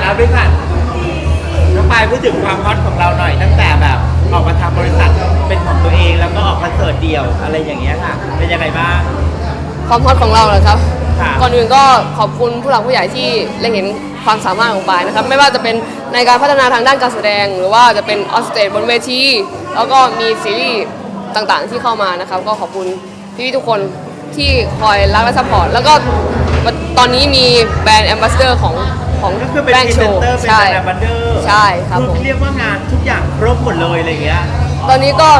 แล้วด้วยค่ะน้องปายพูดถึงความฮอตของเราหน่อย ตั้งแต่แบบออกมาทำบริษัทเป็นของตัวเองแล้วก็ออกคอนเสิร์ตเดี่ยวอะไรอย่างเงี้ยค่ะ เป็นยังไงบ้าง ความฮอตของเราเหรอครับ ค่ะ ก่อนอื่นก็ขอบคุณผู้หลักผู้ใหญ่ที่เล็งเห็นความสามารถของปายนะครับ ไม่ว่าจะเป็นในการพัฒนาทางด้านการแสดง หรือว่าจะเป็นออสเตจบนเวทีแล้วก็มีซีรีส์ต่างๆที่เข้ามานะครับ ก็ขอบคุณ พี่ๆทุกคนที่คอยรักและซัพพอร์ตแล้วก็ตอนนี้มีแบรนด์แอมบาสเดอร์ของของก็คือเป็นแบรพนรีด์โชเซนว์เตอร์เป็นใช่ แบรนด์บันเดอร์ใช่ครับผมคือเรียกว่างานทุกอย่างครบหมดเลยอะไรอย่างเงี้ยตอนนี้ก็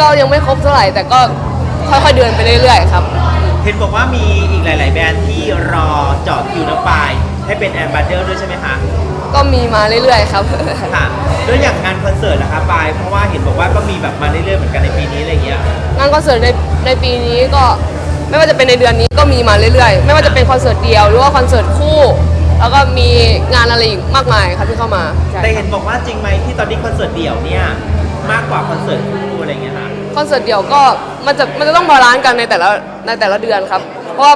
ก็ยังไม่ครบเท่าไหร่ แต่ก็ค่อยๆเดินไปเรื่อยๆครับ เห็นบอกว่ามีอีกหลาย ๆ แบรนด์ที่รอเจอดคิวน้องปาย ให้เป็นแอมบาสเดอร์ด้วยใช่ไหมคะ ก็มีมาเรื่อยๆครับ ค่ะแล้วอย่างงานคอนเสิร์ตนะคะปายเพราะว่าเห็นบอกว่าก็มีแบบมาเรื่อยๆเหมือนกันในปีนี้อะไรอย่างเงี้ย งานคอนเสิร์ตในในปีนี้ก็ไม่ว่าจะเป็นในเดือนนี้ก็มีมาเรื่อยๆ ไม่ว่าจะเป็นคอนเสิร์ตเดียวหรือว่าคอนเสิร์ตคู่ แล้วก็มีงานอะไรอีกมากมายครับที่เข้ามาใช่แต่เห็นบอกว่าจริงไหมที่ตอนนี้คอนเสิร์ตเดี่ยวเนี่ยมากกว่าคอนเสิร์ตคู่อะไรอย่างเงี้ยค่ะ คอนเสิร์ตเดียวก็มันจะมันจะต้องบาลานซ์กันในแต่ละในแต่ละเดือนครับ เพราะว่า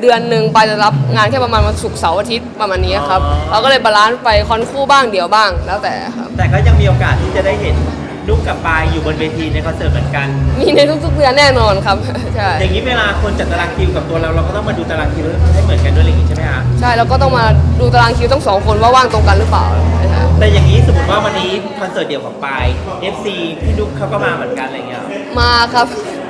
เดือนหนึ่งไปจะรับงานแค่ประมาณวันศุกร์เสาร์อาทิตย์ประมาณนี้ครับ อ๋อ เราก็เลยบาลานซ์ไปคอนคู่บ้างเดี่ยวบ้างแล้วแต่ครับ แต่ก็ยังมีโอกาสที่จะได้เห็นนุกกับปายอยู่บนเวทีในคอนเสิร์ตเหมือนกัน มีในทุกๆเดือนแน่นอนครับ ใช่อย่างนี้เวลาคนจัดตารางคิวกับตัวเราเราก็ต้องมาดูตารางคิวให้เหมือนกันด้วยอะไรอย่างงี้ใช่ไหมคะใช่แล้วก็ต้องมาดูตารางคิวทั้งสองคนว่าว่างตรงกันหรือเปล่าใช่แต่อย่างนี้สมมติว่าวันนี้คอนเสิร์ตเดี่ยวของปาย FC พี่นุกเขาก็มาเหมือนกันอะไรอย่างเงี้ยมาครับ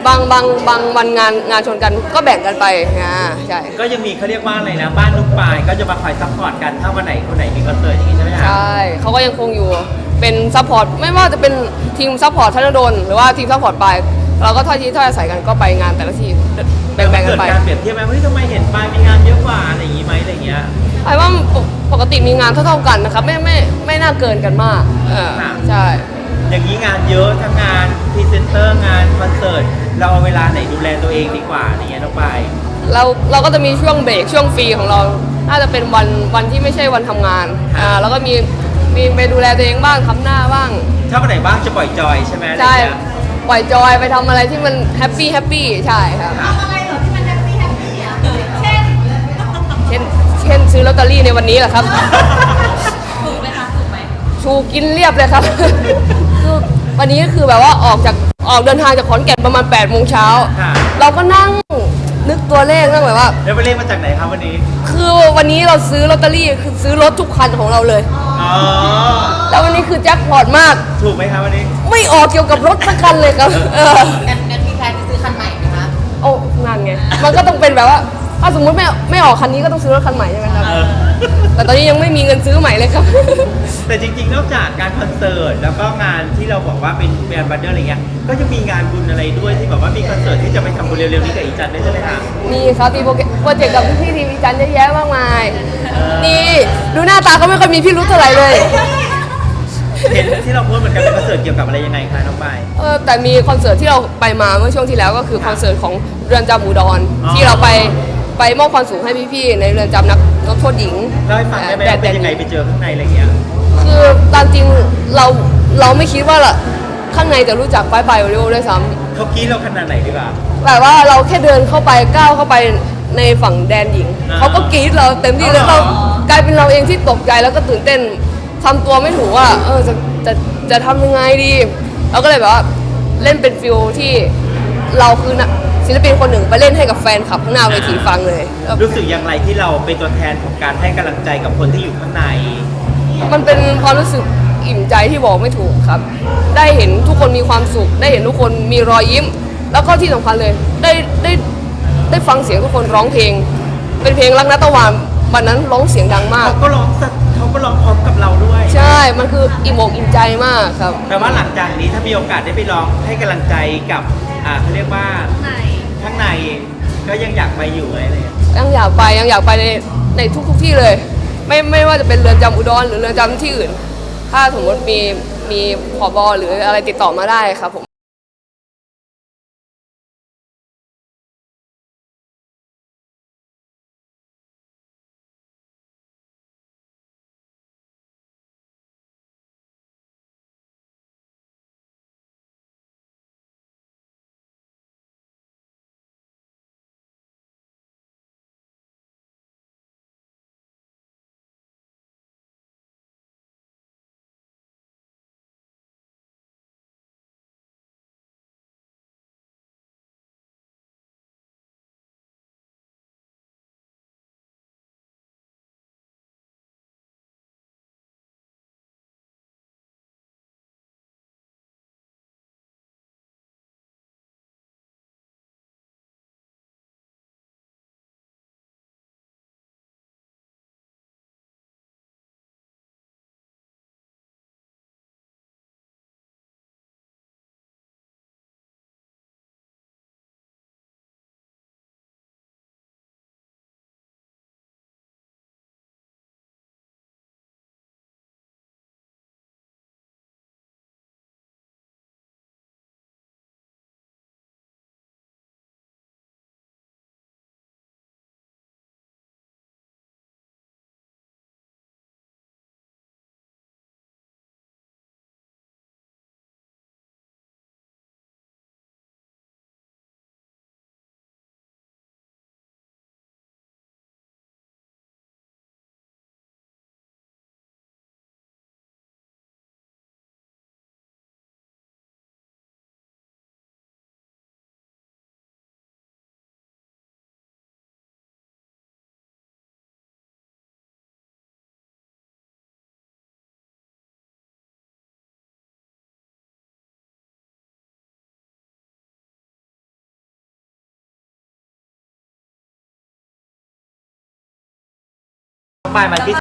บางบางบางวันงานงานชนกันก็แบ่งกันไปอ่าใช่ก็ยังมีเขาเรียกว่าอะไรนะบ้านนุกปายก็จะมาคอยซัพพอร์ตกันถ้าวันไหนคนไหนมีคอนเสิร์ตอย่างงี้ใช่ไหมคะใช่เขาก็ยังคงอยู่เป็นซัพพอร์ตไม่ว่าจะเป็นทีมซัพพอร์ตธนดลหรือว่าทีมซัพพอร์ตปลายเราก็ทอดทีทอดอาศัยกันก็ไปงานแต่ละทีมแบ่งแบ่งๆกัเกินดไปการเปรียบเทียบไหมเฮ้ยทำไมเห็นปายมีงานเยอะกว่าอะไรอย่างงี้ไหมอะไรอย่างเงี้ยไอ้ว่าปกปกติมีงานเท่าๆกันนะครับไม่ไม่ไม่น่าเกินกันมากเออค่ะใช่ อย่างนี้งานเยอะทั้งงานพรีเซนเตอร์งานคอนเสิร์ตเราเอาเวลาไหนดูแลตัวเองดีกว่าอย่างเงี้ยน้องปายเราเราก็จะมีช่วงเบรกช่วงฟรีของเรา น่าจะเป็นวันวันที่ไม่ใช่วันทำงานอ่าแล้วก็มีมีไปดูแลตัวเองบ้างทำหน้าบ้าง ถ้าวันไหนบ้างจะปล่อยจอยใช่ไหมอะไรใช่อย่างเงี้ยปล่อยจอยไปทำอะไรที่มันแฮปปี้แฮปปี้ใช่ครับค่ะอะไรเหรอที่มันแฮปปี้แฮปปี้อะเช่นเช่นเช่นซื้อลอตเตอรี่ในวันนี้แหละครับ ถูกไหมคะถูกไหม ชูกินเรียบเลยครับคือ วันนี้ก็คือแบบว่าออกจากออกเดินทางจากขอนแก่นประมาณ8ปดโมงเช้าค่ะ เราก็นั่งนึกตัวเลขนั่งแบบว่า แล้วไปเล่นมาจากไหนครับวันนี้ คือวันนี้เราซื้อลอตเตอรี่คือซื้อรถทุกคันของเราเลย อ๋อ แล้ววันนี้คือแจ็คพอตมาก ถูกไหมครับวันนี้ ไม่ออกเกี่ยวกับรถสักคันเลยครับ เอองั้นงั้นมีแพลนจะซื้อคันใหม่ไหมคะ โอ้งานไง มันก็ต้องเป็นแบบว่า ถ้าสมมุติไม่ไม่ออกคันนี้ก็ต้องซื้อรถคันใหม่ใช่ไหมครับเออแต่ตอนนี้ยังไม่มีเงินซื้อใหม่เลยครับ แต่จริงๆ นอกจากการคอนเสิร์ตแล้วก็งานที่เราบอกว่าเป็นแบรนด์บัตเดอร์อะไรเงี้ย ก็จะมีงานบุญอะไรด้วยที่แบบว่ามีคอนเสิร์ตที่จะไปทำบุญเร็วๆนี้กับอีจันด้วยใช่ไหมคะมีครับมีโปรเจกต์โปรเจกต์กับพี่ๆทีวีจันเยอะแยะมากมายนี่ดูหน้าตาเขาไม่ค่อยมีพี่รู้เท่าไหร่เลย เห็นที่เราพูดเหมือนกันเป็นคอนเสิร์ตเกี่ยวกับอะไรยังไงคะน้องปาย เออแต่มีคอนเสิร์ตที่เราไปมาเมื่อช่วงที่แล้วก็คือคอนเสิร์ตของเรือนจำอุดรอ๋อ ที่เราไป ไปมอบความสุขให้พี่ๆในเรือนจำนักนักโทษหญิงเล่าให้ฟังได้ไหมแดว่าดเป็นยังไงแดดไปเจอข้างในอะไรเงี้ย คือตามจริงเราเราไม่คิดว่าละข้างในจะรู้จักป้ายปลายโอริโอด้วยซ้ำ เขากรีดเราขนาดไหนดีกว่า แบบว่าเราแค่เดินเข้าไปก้าวเข้าไปในฝั่งแดนหญิง อ่าเขาก็กรี๊ดเราเต็มที่อ๋อแล้วเรากลายเป็นเราเองที่ตกใจแล้วก็ตื่นเต้นทำตัวไม่ถูกว่า เออจะจะจะทำยังไงดี เราก็เลยแบบว่าเล่นเป็นฟิลที่เราคือนะ ศิลปินคนหนึ่งไปเล่นให้กับแฟนคลับข้างหน้าเวทีฟังเลยแล้วรู้สึกอย่างไรที่เราเป็นตัวแทนของการให้กำลังใจกับคนที่อยู่ข้างใน มันเป็นความรู้สึกอิ่มใจที่บอกไม่ถูกครับ ได้เห็นทุกคนมีความสุข ได้เห็นทุกคนมีรอยยิ้ม แล้วก็ที่สำคัญเลย ได้ได้ได้ฟังเสียงทุกคนร้องเพลง เป็นเพลงรักนัตวานวันนั้นร้องเสียงดังมาก เขาก็ร้องสักเขาก็ร้องพร้อมกับเราด้วยใช่ มันคืออิ่มอกอิ่มใจมากครับแต่ว่าหลังจากนี้ถ้ามีโอกาสได้ไปร้องให้กำลังใจกับอ่าเขาเรียกว่าไหนข้างใน ก็ยังอยากไปอยู่อะไรเลยยังอยากไปยังอยากไปในในทุกทุกที่เลย ไม่ไม่ว่าจะเป็นเรือนจำอุดรหรือเรือนจำที่อื่น ถ้าสมมติมีมีผอบอหรืออะไรติดต่อมาได้ครับผม ปายมาที่